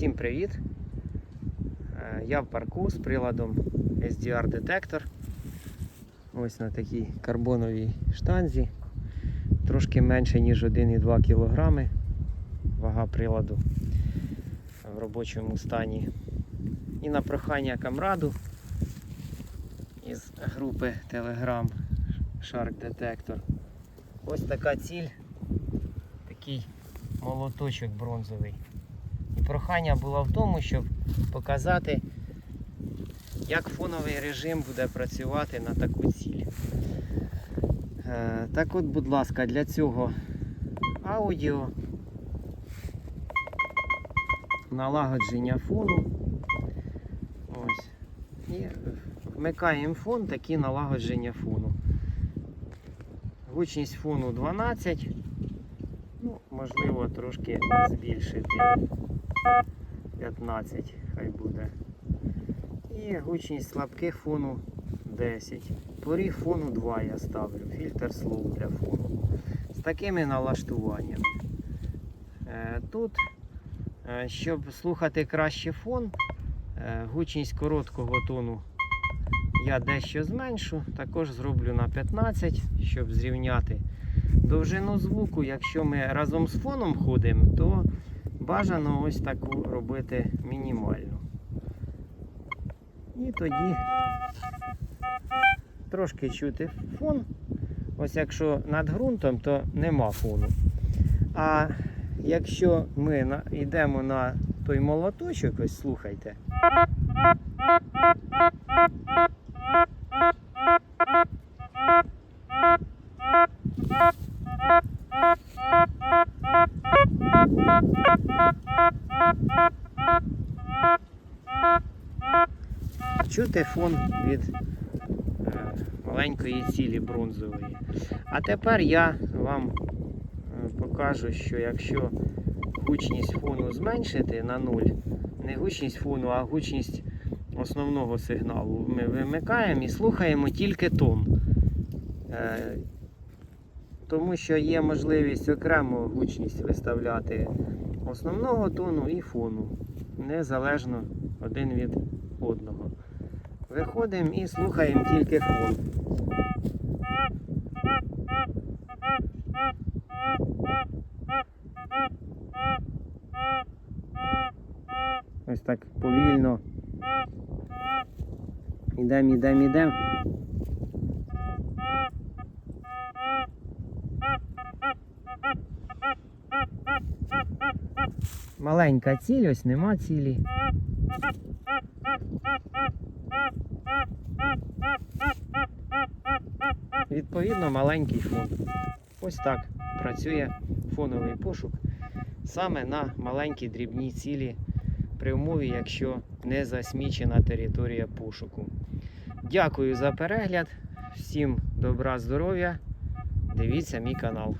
Всім привіт! Е, Я в парку з приладом SDR детектор. Ось на такій карбоновій штанзі. Трошки менше, ніж 1,2 кг. Вага приладу в робочому стані. І на прохання камраду із групи Telegram Shark Detector. Ось така ціль, такий молоточок бронзовий. Прохання було в тому, щоб показати, як фоновий режим буде працювати на таку ціль. Е, Так от, будь ласка, для цього аудіо, налагодження фону. Ось. І вмикаємо фон, такі налагодження фону. Гучність фону 12. Ну, можливо, трошки збільшити. 15 хай буде. І гучність слабких фону 10. Поріг фону 2 я ставлю. Фільтр слов для фону. З такими налаштуваннями. Е, Тут, е, щоб слухати краще фон, е, гучність короткого тону я дещо зменшу. Також зроблю на 15, щоб зрівняти довжину звуку. Якщо ми разом з фоном ходимо, то бажано ось таку робити мінімальну. І тоді трошки чути фон. Ось якщо над ґрунтом, то нема фону. А якщо ми йдемо на той молоточок, ось слухайте. Чути фон від е, маленької цілі бронзової. А тепер я вам е, покажу, що якщо гучність фону зменшити на 0, не гучність фону, а гучність основного сигналу, ми вимикаємо і слухаємо тільки тон. Тому що є можливість окремо гучність виставляти основного тону і фону, незалежно один від одного. Виходимо і слухаємо тільки фон. Ось так повільно. Ідемо, ідемо, ідемо. Маленька ціль, ось нема цілі. Відповідно, маленький фон. Ось так працює фоновий пошук саме на маленькій дрібній цілі при умові, якщо не засмічена територія пошуку. Дякую за перегляд. Всім добра, здоров'я. Дивіться мій канал.